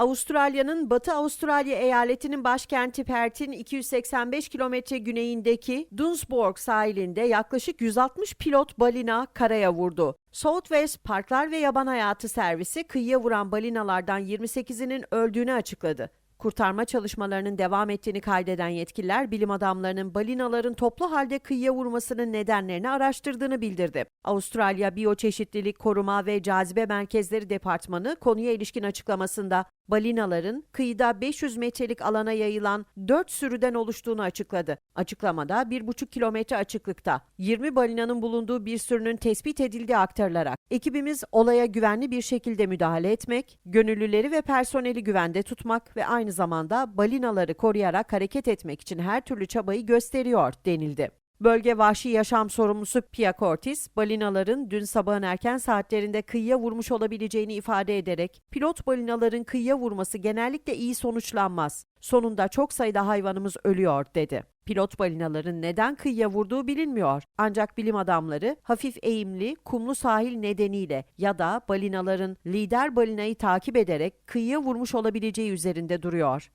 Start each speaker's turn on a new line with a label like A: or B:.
A: Avustralya'nın Batı Avustralya eyaletinin başkenti Perth'in 285 kilometre güneyindeki Dunsborg sahilinde yaklaşık 160 pilot balina karaya vurdu. Southwest Parklar ve Yaban Hayatı Servisi kıyıya vuran balinalardan 28'inin öldüğünü açıkladı. Kurtarma çalışmalarının devam ettiğini kaydeden yetkililer bilim adamlarının balinaların toplu halde kıyıya vurmasının nedenlerini araştırdığını bildirdi. Avustralya Biyoçeşitlilik Koruma ve Cazibe Merkezleri Departmanı konuya ilişkin açıklamasında balinaların kıyıda 500 metrelik alana yayılan 4 sürüden oluştuğunu açıkladı. Açıklamada 1,5 kilometre açıklıkta 20 balinanın bulunduğu bir sürünün tespit edildiği aktarılarak ekibimiz olaya güvenli bir şekilde müdahale etmek, gönüllüleri ve personeli güvende tutmak ve aynı zamanda balinaları koruyarak hareket etmek için her türlü çabayı gösteriyor denildi. Bölge Vahşi Yaşam Sorumlusu Pia Cortis, balinaların dün sabahın erken saatlerinde kıyıya vurmuş olabileceğini ifade ederek, pilot balinaların kıyıya vurması genellikle iyi sonuçlanmaz. Sonunda çok sayıda hayvanımız ölüyor dedi. Pilot balinaların neden kıyıya vurduğu bilinmiyor. Ancak bilim adamları hafif eğimli kumlu sahil nedeniyle ya da balinaların lider balinayı takip ederek kıyıya vurmuş olabileceği üzerinde duruyor.